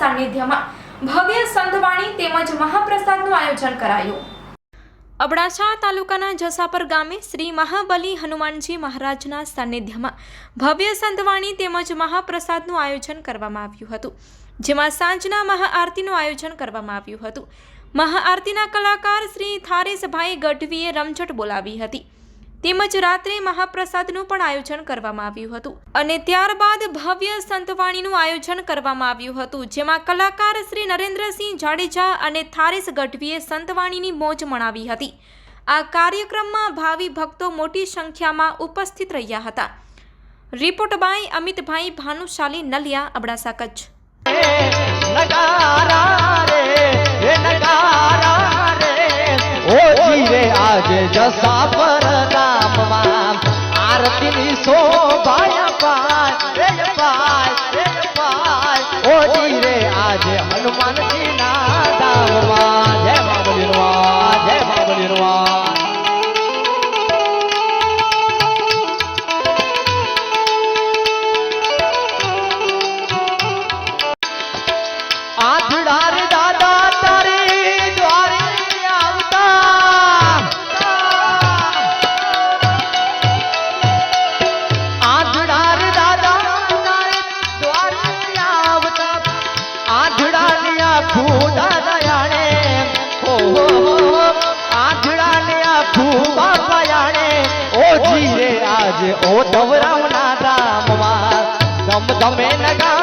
સાનિધ્યમાં. ભવ્ય સંતવાણી તેમજ મહાપ્રસાદનું આયોજન કરાયું. અબડાસા તાલુકાના જસાપર ગામે શ્રી મહાબલી હનુમાનજી મહારાજના સાનિધ્યમાં ભવ્ય સંતવાણી તેમજ મહાપ્રસાદનું આયોજન કરવામાં આવ્યું હતું. જેમાં સાંજના મહાઆરતીનું આયોજન કરવામાં આવ્યું હતું. મહાઆરતીના કલાકાર શ્રી થારેશભાઈ ગઢવીએ રમઝટ બોલાવી હતી. તેમજ રાત્રે મહાપ્રસાદનું પણ આયોજન કરવામાં આવ્યું હતું. અને ત્યારબાદ ભવ્ય સંતવાણીનું આયોજન કરવામાં આવ્યું હતું, જેમાં કલાકાર શ્રી નરેન્દ્રસિંહ જાડેજા અને થારેસ ગઢવીએ સંતવાણીની મોજ મણાવી હતી. આ કાર્યક્રમમાં ભાવિ ભક્તો મોટી સંખ્યામાં ઉપસ્થિત રહ્યા હતા. Report by Amitbhai Bhanushali Naliya, Abdasa Kutch. જસા પર આરતીની શોભાયા પાય પાય પાય ઓ જીરે આજે હનુમાનજીના ધામમાં જય આંધળા ની દયાણે, ઓહો જાણે હો હો હો આંધળા ની આખું બાપા જાણે ઓ જીરે આજે, ઓ ધવરાવના રામમાં ધમ ધમે નગા